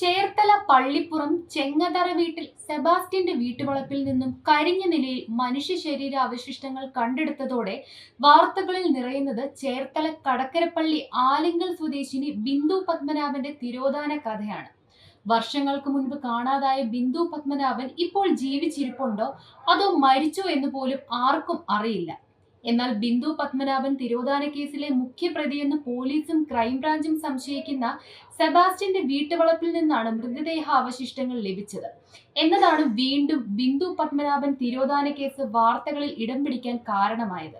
ചേർത്തല പള്ളിപ്പുറം ചെങ്ങതറ വീട്ടിൽ സെബാസ്റ്റ്യന്റെ വീട്ടുവളപ്പിൽ നിന്നും കരിഞ്ഞ നിലയിൽ മനുഷ്യ ശരീര അവശിഷ്ടങ്ങൾ കണ്ടെടുത്തതോടെ വാർത്തകളിൽ നിറയുന്നത് ചേർത്തല കടക്കരപ്പള്ളി ആലിങ്കൽ സ്വദേശിനി ബിന്ദു പത്മനാഭന്റെ തിരോധാന കഥയാണ്. വർഷങ്ങൾക്ക് മുൻപ് കാണാതായ ബിന്ദു പത്മനാഭൻ ഇപ്പോൾ ജീവിച്ചിരിപ്പുണ്ടോ? അതോ മരിച്ചോ എന്ന് പോലും ആർക്കും അറിയില്ല. എന്നാൽ ബിന്ദു പത്മനാഭൻ തിരോധാന കേസിലെ മുഖ്യപ്രതിയെന്ന് പോലീസും ക്രൈംബ്രാഞ്ചും സംശയിക്കുന്ന സെബാസ്റ്റ്യന്റെ വീട്ടുവളപ്പിൽ നിന്നാണ് മൃതദേഹ അവശിഷ്ടങ്ങൾ ലഭിച്ചത്. എന്നതാണ് വീണ്ടും ബിന്ദു പത്മനാഭൻ തിരോധാന കേസ് വാർത്തകളിൽ ഇടം പിടിക്കാൻ കാരണമായത്.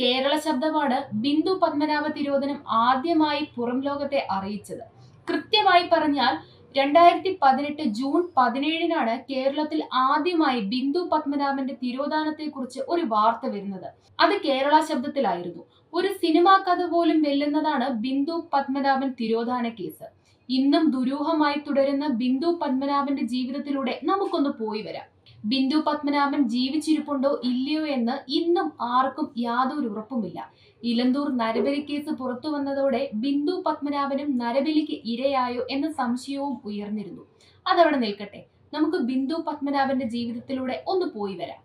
കേരള ശബ്ദമാണ് ബിന്ദു പത്മനാഭ തിരോധനം ആദ്യമായി പുറം ലോകത്തെ അറിയിച്ചത്. കൃത്യമായി പറഞ്ഞാൽ രണ്ടായിരത്തി പതിനെട്ട് ജൂൺ പതിനേഴിനാണ് കേരളത്തിൽ ആദ്യമായി ബിന്ദു പത്മനാഭന്റെ തിരോധാനത്തെക്കുറിച്ച് ഒരു വാർത്ത വരുന്നത്. അത് കേരള ശബ്ദത്തിലായിരുന്നു. ഒരു സിനിമാ കഥ പോലും വെല്ലുന്നതാണ് ബിന്ദു പത്മനാഭൻ തിരോധാന കേസ്. ഇന്നും ദുരൂഹമായി തുടരുന്ന ബിന്ദു പത്മനാഭന്റെ ജീവിതത്തിലൂടെ നമുക്കൊന്ന് പോയി വരാം. ബിന്ദു പത്മനാഭൻ ജീവിച്ചിരിപ്പുണ്ടോ ഇല്ലയോ എന്ന് ഇന്നും ആർക്കും യാതൊരു ഉറപ്പുമില്ല. ഇലന്തൂർ നരബലി കേസ് പുറത്തു വന്നതോടെ ബിന്ദു പത്മനാഭനും നരബലിക്ക് ഇരയായോ എന്ന സംശയവും ഉയർന്നിരുന്നു. അതവിടെ നിൽക്കട്ടെ. നമുക്ക് ബിന്ദു പത്മനാഭന്റെ ജീവിതത്തിലൂടെ ഒന്ന് പോയി വരാം.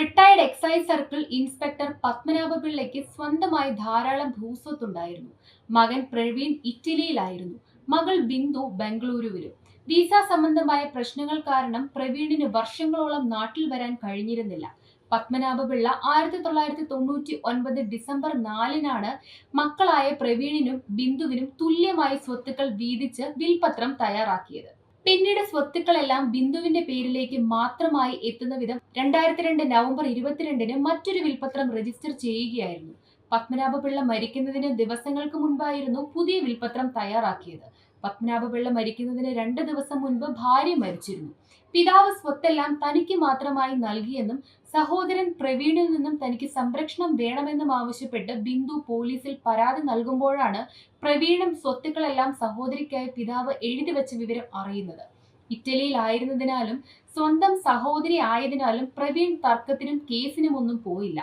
Retired excise circle inspector Padmanabha പിള്ളയ്ക്ക് സ്വന്തമായി ധാരാളം ഭൂസ്വത്തുണ്ടായിരുന്നു. മകൻ പ്രവീൺ ഇറ്റലിയിലായിരുന്നു. മകൾ ബിന്ദു ബംഗളൂരുവിലും. വിസ സംബന്ധമായ പ്രശ്നങ്ങൾ കാരണം പ്രവീണിന് വർഷങ്ങളോളം നാട്ടിൽ വരാൻ കഴിഞ്ഞിരുന്നില്ല. പത്മനാഭപിള്ള ആയിരത്തി തൊള്ളായിരത്തി തൊണ്ണൂറ്റി ഒൻപത് ഡിസംബർ നാലിനാണ് മക്കളായ പ്രവീണിനും ബിന്ദുവിനും തുല്യമായി സ്വത്തുക്കൾ വീതിച്ച് വിൽപത്രം തയ്യാറാക്കിയത്. പിന്നീട് സ്വത്തുക്കളെല്ലാം ബിന്ദുവിന്റെ പേരിലേക്ക് മാത്രമായി എത്തുന്ന വിധം രണ്ടായിരത്തി രണ്ട് നവംബർ ഇരുപത്തിരണ്ടിന് മറ്റൊരു വിൽപത്രം രജിസ്റ്റർ ചെയ്യുകയായിരുന്നു. പത്മനാഭപിള്ള മരിക്കുന്നതിന് ദിവസങ്ങൾക്ക് മുൻപായിരുന്നു പുതിയ വിൽപത്രം തയ്യാറാക്കിയത്. പത്മനാഭപിള്ള മരിക്കുന്നതിന് രണ്ട് ദിവസം മുൻപ് ഭാര്യ മരിച്ചിരുന്നു. പിതാവ് സ്വത്തെല്ലാം തനിക്ക് മാത്രമായി നൽകിയെന്നും സഹോദരൻ പ്രവീണിൽ നിന്നും തനിക്ക് സംരക്ഷണം വേണമെന്നും ആവശ്യപ്പെട്ട് ബിന്ദു പോലീസിൽ പരാതി നൽകുമ്പോഴാണ് പ്രവീണും സ്വത്തുക്കളെല്ലാം സഹോദരിക്കായി പിതാവ് എഴുതി വെച്ച വിവരം അറിയുന്നത്. ഇറ്റലിയിൽ ആയിരുന്നതിനാലും സ്വന്തം സഹോദരി ആയതിനാലും പ്രവീൺ തർക്കത്തിനും കേസിനും ഒന്നും പോയില്ല.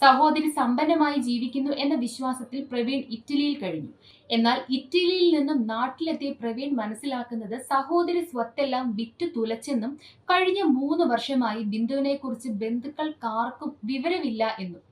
സഹോദരി സമ്പന്നമായി ജീവിക്കുന്നു എന്ന വിശ്വാസത്തിൽ പ്രവീൺ ഇറ്റലിയിൽ കഴിഞ്ഞു. എന്നാൽ ഇറ്റലിയിൽ നിന്നും നാട്ടിലെത്തിയ പ്രവീൺ മനസ്സിലാക്കുന്നത് സഹോദരി സ്വത്തെല്ലാം വിറ്റു തുലച്ചെന്നും കഴിഞ്ഞ മൂന്ന് വർഷമായി ബിന്ദുവിനെ കുറിച്ച് ബന്ധുക്കൾക്കാർക്കും വിവരമില്ല എന്നും.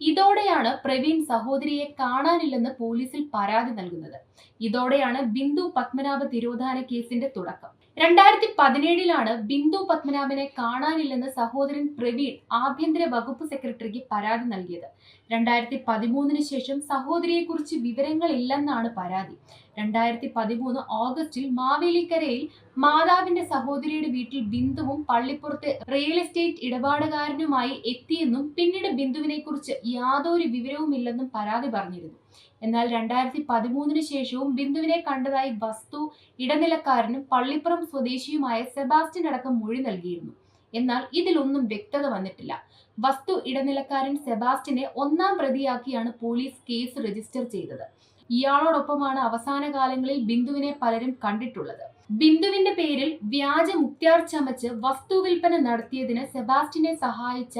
ഇതോടെയാണ് പ്രവീൺ സഹോദരിയെ കാണാനില്ലെന്ന് പോലീസിൽ പരാതി നൽകുന്നത്. ഇതോടെയാണ് ബിന്ദു പത്മനാഭ തിരോധാന കേസിന്റെ തുടക്കം. രണ്ടായിരത്തി പതിനേഴിലാണ് ബിന്ദു പത്മനാഭനെ കാണാനില്ലെന്ന് സഹോദരൻ പ്രവീൺ ആഭ്യന്തര വകുപ്പ് സെക്രട്ടറിക്ക് പരാതി നൽകിയത്. രണ്ടായിരത്തി പതിമൂന്നിന് ശേഷം സഹോദരിയെക്കുറിച്ച് വിവരങ്ങളില്ലെന്നാണ് പരാതി. രണ്ടായിരത്തി പതിമൂന്ന് ഓഗസ്റ്റിൽ മാവേലിക്കരയിൽ മാതാവിന്റെ സഹോദരിയുടെ വീട്ടിൽ ബിന്ദുവും പള്ളിപ്പുറത്തെ റിയൽ എസ്റ്റേറ്റ് ഇടപാടുകാരനുമായി എത്തിയെന്നും പിന്നീട് ബിന്ദുവിനെ കുറിച്ച് യാതൊരു വിവരവുമില്ലെന്നും പരാതി പറഞ്ഞിരുന്നു. എന്നാൽ രണ്ടായിരത്തി പതിമൂന്നിന് ശേഷവും ബിന്ദുവിനെ കണ്ടതായി വസ്തു ഇടനിലക്കാരനും പള്ളിപ്പുറം സ്വദേശിയുമായ സെബാസ്റ്റ്യൻ അടക്കം മൊഴി നൽകിയിരുന്നു. എന്നാൽ ഇതിലൊന്നും വ്യക്തത വന്നിട്ടില്ല. വസ്തു ഇടനിലക്കാരൻ സെബാസ്റ്റ്യനെ ഒന്നാം പ്രതിയാക്കിയാണ് പോലീസ് കേസ് രജിസ്റ്റർ ചെയ്തത്. ഇയാളോടൊപ്പമാണ് അവസാന കാലങ്ങളിൽ ബിന്ദുവിനെ പലരും കണ്ടിട്ടുള്ളത്. ബിന്ദുവിന്റെ പേരിൽ വ്യാജ മുക്തിയാർ ചമച്ച് വസ്തു വിൽപ്പന നടത്തിയതിന് സെബാസ്റ്റിനെ സഹായിച്ച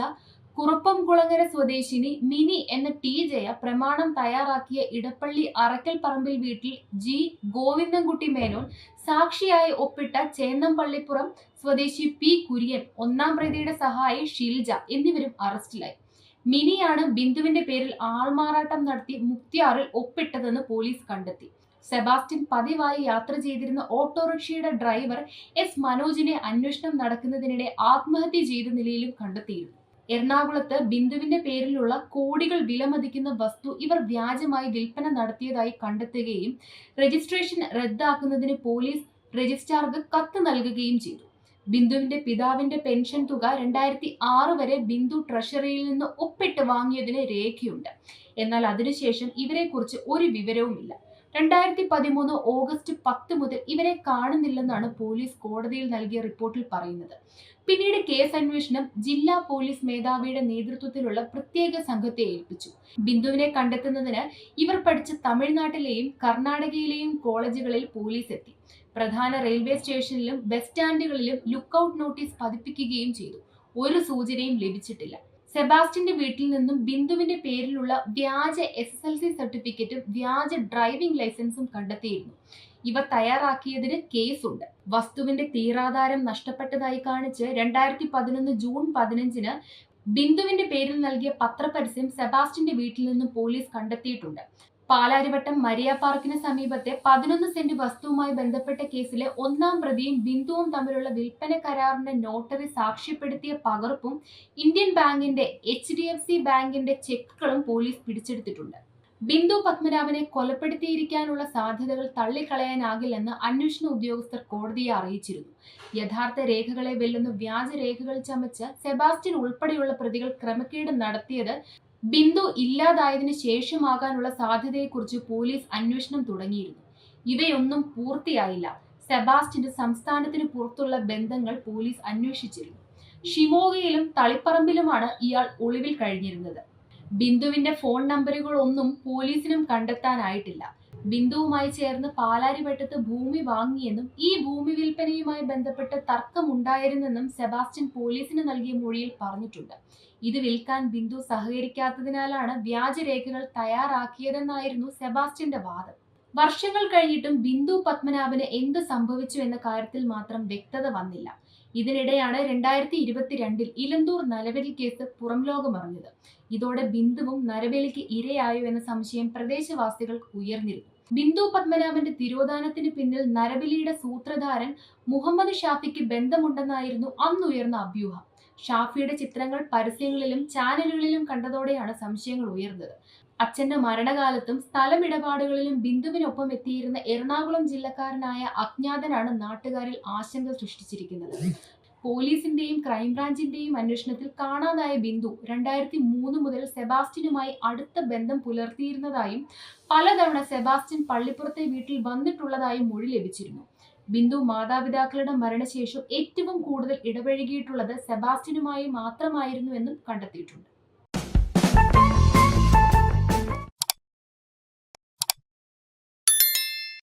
കുറുപ്പംകുളങ്ങര സ്വദേശിനി മിനി എന്ന ടി ജയ പ്രമാണം തയ്യാറാക്കിയ ഇടപ്പള്ളി അറക്കൽ പറമ്പിൽ വീട്ടിൽ ജി. ഗോവിന്ദൻകുട്ടി മേനോൻ സാക്ഷിയായി ഒപ്പിട്ട ചേന്നംപള്ളിപ്പുറം സ്വദേശി പി. കുര്യൻ ഒന്നാം പ്രതിയുടെ സഹായി ഷിൽജ എന്നിവരും അറസ്റ്റിലായി. മിനിയാണ് ബിന്ദുവിന്റെ പേരിൽ ആൾമാറാട്ടം നടത്തി മുക്തിയാറിൽ ഒപ്പിട്ടതെന്ന് പോലീസ് കണ്ടെത്തി. സെബാസ്റ്റ്യൻ പതിവായി യാത്ര ചെയ്തിരുന്ന ഓട്ടോറിക്ഷയുടെ ഡ്രൈവർ എസ് മനോജിനെ അന്വേഷണം നടക്കുന്നതിനിടെ ആത്മഹത്യ ചെയ്ത നിലയിലും കണ്ടെത്തിയിരുന്നു. എറണാകുളത്ത് ബിന്ദുവിന്റെ പേരിലുള്ള കോടികൾ വിലമതിക്കുന്ന വസ്തു ഇവർ വ്യാജമായി വിൽപ്പന നടത്തിയതായി കണ്ടെത്തുകയും രജിസ്ട്രേഷൻ റദ്ദാക്കുന്നതിന് പോലീസ് രജിസ്ട്രാർക്ക് കത്ത് നൽകുകയും ചെയ്തു. ബിന്ദുവിന്റെ പിതാവിന്റെ പെൻഷൻ തുക രണ്ടായിരത്തി ആറ് വരെ ബിന്ദു ട്രഷറിയിൽ നിന്ന് ഒപ്പിട്ട് വാങ്ങിയതിന് രേഖയുണ്ട്. എന്നാൽ അതിനുശേഷം ഇവരെക്കുറിച്ച് ഒരു വിവരവുമില്ല. രണ്ടായിരത്തി പതിമൂന്ന് ഓഗസ്റ്റ് പത്ത് മുതൽ ഇവരെ കാണുന്നില്ലെന്നാണ് പോലീസ് കോടതിയിൽ നൽകിയ റിപ്പോർട്ടിൽ പറയുന്നത്. പിന്നീട് കേസ് അന്വേഷണം ജില്ലാ പോലീസ് മേധാവിയുടെ നേതൃത്വത്തിലുള്ള പ്രത്യേക സംഘത്തെ ഏൽപ്പിച്ചു. ബിന്ദുവിനെ കണ്ടെത്തുന്നതിന് ഇവർ പഠിച്ച തമിഴ്നാട്ടിലെയും കർണാടകയിലെയും കോളേജുകളിൽ പോലീസ് എത്തി. പ്രധാന റെയിൽവേ സ്റ്റേഷനിലും ബസ് സ്റ്റാൻഡുകളിലും ലുക്കൌട്ട് നോട്ടീസ് പതിപ്പിക്കുകയും ചെയ്തു. ഒരു സൂചനയും ലഭിച്ചിട്ടില്ല. സെബാസ്റ്റ്യന്റെ വീട്ടിൽ നിന്നും ബിന്ദുവിന്റെ പേരിലുള്ള വ്യാജ എസ് എസ് എൽ സി സർട്ടിഫിക്കറ്റും വ്യാജ ഡ്രൈവിംഗ് ലൈസൻസും കണ്ടെത്തിയിരുന്നു. ഇവ തയ്യാറാക്കിയതിന് കേസുണ്ട്. വസ്തുവിന്റെ തീരാധാരം നഷ്ടപ്പെട്ടതായി കാണിച്ച് രണ്ടായിരത്തി പതിനൊന്ന് ജൂൺ പതിനഞ്ചിന് ബിന്ദുവിന്റെ പേരിൽ നൽകിയ പത്രപരസ്യം സെബാസ്റ്റിന്റെ വീട്ടിൽ നിന്നും പോലീസ് കണ്ടെത്തിയിട്ടുണ്ട്. പാലാരിവട്ടം മരിയ പാർക്കിന് സമീപത്തെ പതിനൊന്ന് സെന്റ് വസ്തുവുമായി ബന്ധപ്പെട്ട കേസിലെ ഒന്നാം പ്രതിയും ബിന്ദുവും തമ്മിലുള്ള വിൽപ്പന കരാറിന്റെ നോട്ടറി സാക്ഷ്യപ്പെടുത്തിയ പകർപ്പും ഇന്ത്യൻ ബാങ്കിന്റെ എച്ച് ഡി എഫ് സി ബാങ്കിന്റെ ചെക്കുകളും പോലീസ് പിടിച്ചെടുത്തിട്ടുണ്ട്. ബിന്ദു പത്മനാഭനെ കൊലപ്പെടുത്തിയിരിക്കാനുള്ള സാധ്യതകൾ തള്ളിക്കളയാനാകില്ലെന്ന് അന്വേഷണ ഉദ്യോഗസ്ഥർ കോടതിയെ അറിയിച്ചിരുന്നു. യഥാർത്ഥ രേഖകളെ വെല്ലുന്ന വ്യാജ രേഖകൾ ചമച്ച് സെബാസ്റ്റ്യൻ ഉൾപ്പെടെയുള്ള പ്രതികൾ ക്രമക്കേട് നടത്തിയത് ബിന്ദു ഇല്ലാതായതിനു ശേഷമാകാനുള്ള സാധ്യതയെക്കുറിച്ച് പോലീസ് അന്വേഷണം തുടങ്ങിയിരുന്നു. ഇവയൊന്നും പൂർത്തിയായില്ല. സെബാസ്റ്റിന്റെ സംസ്ഥാനത്തിന് പുറത്തുള്ള ബന്ധങ്ങൾ പോലീസ് അന്വേഷിച്ചിരുന്നു. ഷിമോഗയിലും തളിപ്പറമ്പിലുമാണ് ഇയാൾ ഒളിവിൽ കഴിഞ്ഞിരുന്നത്. ബിന്ദുവിന്റെ ഫോൺ നമ്പറുകളൊന്നും പോലീസിനും കണ്ടെത്താനായിട്ടില്ല. ബിന്ദുവുമായി ചേർന്ന് പാലാരിവട്ടത്ത് ഭൂമി വാങ്ങിയെന്നും ഈ ഭൂമി വിൽപ്പനയുമായി ബന്ധപ്പെട്ട് തർക്കമുണ്ടായിരുന്നെന്നും സെബാസ്റ്റ്യൻ പോലീസിന് നൽകിയ മൊഴിയിൽ പറഞ്ഞിട്ടുണ്ട്. ഇത് വിൽക്കാൻ ബിന്ദു സഹകരിക്കാത്തതിനാലാണ് വ്യാജരേഖകൾ തയ്യാറാക്കിയതെന്നായിരുന്നു സെബാസ്റ്റ്യന്റെ വാദം. വർഷങ്ങൾ കഴിഞ്ഞിട്ടും ബിന്ദു പത്മനാഭന് എന്ത് സംഭവിച്ചു എന്ന കാര്യത്തിൽ മാത്രം വ്യക്തത വന്നില്ല. ഇതിനിടെയാണ് രണ്ടായിരത്തി ഇരുപത്തിരണ്ടിൽ ഇലന്തൂർ നരബലി കേസ് പുറം ലോകമറിഞ്ഞത്. ഇതോടെ ബിന്ദുവും നരബലിക്ക് ഇരയായോ എന്ന സംശയം പ്രദേശവാസികൾക്ക് ഉയർന്നിരുന്നു. ബിന്ദു പത്മനാഭന്റെ തിരോധാനത്തിന് പിന്നിൽ നരബലിയുടെ സൂത്രധാരൻ മുഹമ്മദ് ഷാഫിക്ക് ബന്ധമുണ്ടെന്നായിരുന്നു അന്നുയർന്ന അഭ്യൂഹം. ഷാഫിയുടെ ചിത്രങ്ങൾ പരസ്യങ്ങളിലും ചാനലുകളിലും കണ്ടതോടെയാണ് സംശയങ്ങൾ ഉയർന്നത്. അച്ഛന്റെ മരണകാലത്തും സ്ഥലമിടപാടുകളിലും ബിന്ദുവിനൊപ്പം എത്തിയിരുന്ന എറണാകുളം ജില്ലക്കാരനായ അജ്ഞാതനാണ് നാട്ടുകാരിൽ ആശങ്ക സൃഷ്ടിച്ചിരിക്കുന്നത്. പോലീസിന്റെയും ക്രൈംബ്രാഞ്ചിന്റെയും അന്വേഷണത്തിൽ കാണാതായ ബിന്ദു രണ്ടായിരത്തി മൂന്ന് മുതൽ സെബാസ്റ്റ്യനുമായി അടുത്ത ബന്ധം പുലർത്തിയിരുന്നതായും പലതവണ സെബാസ്റ്റ്യൻ പള്ളിപ്പുറത്തെ വീട്ടിൽ വന്നിട്ടുള്ളതായും മൊഴി ലഭിച്ചിരുന്നു. ബിന്ദു മാതാപിതാക്കളുടെ മരണശേഷം ഏറ്റവും കൂടുതൽ ഇടപഴകിയിട്ടുള്ളത് സെബാസ്റ്റ്യനുമായി മാത്രമായിരുന്നുവെന്നും കണ്ടെത്തിയിട്ടുണ്ട്.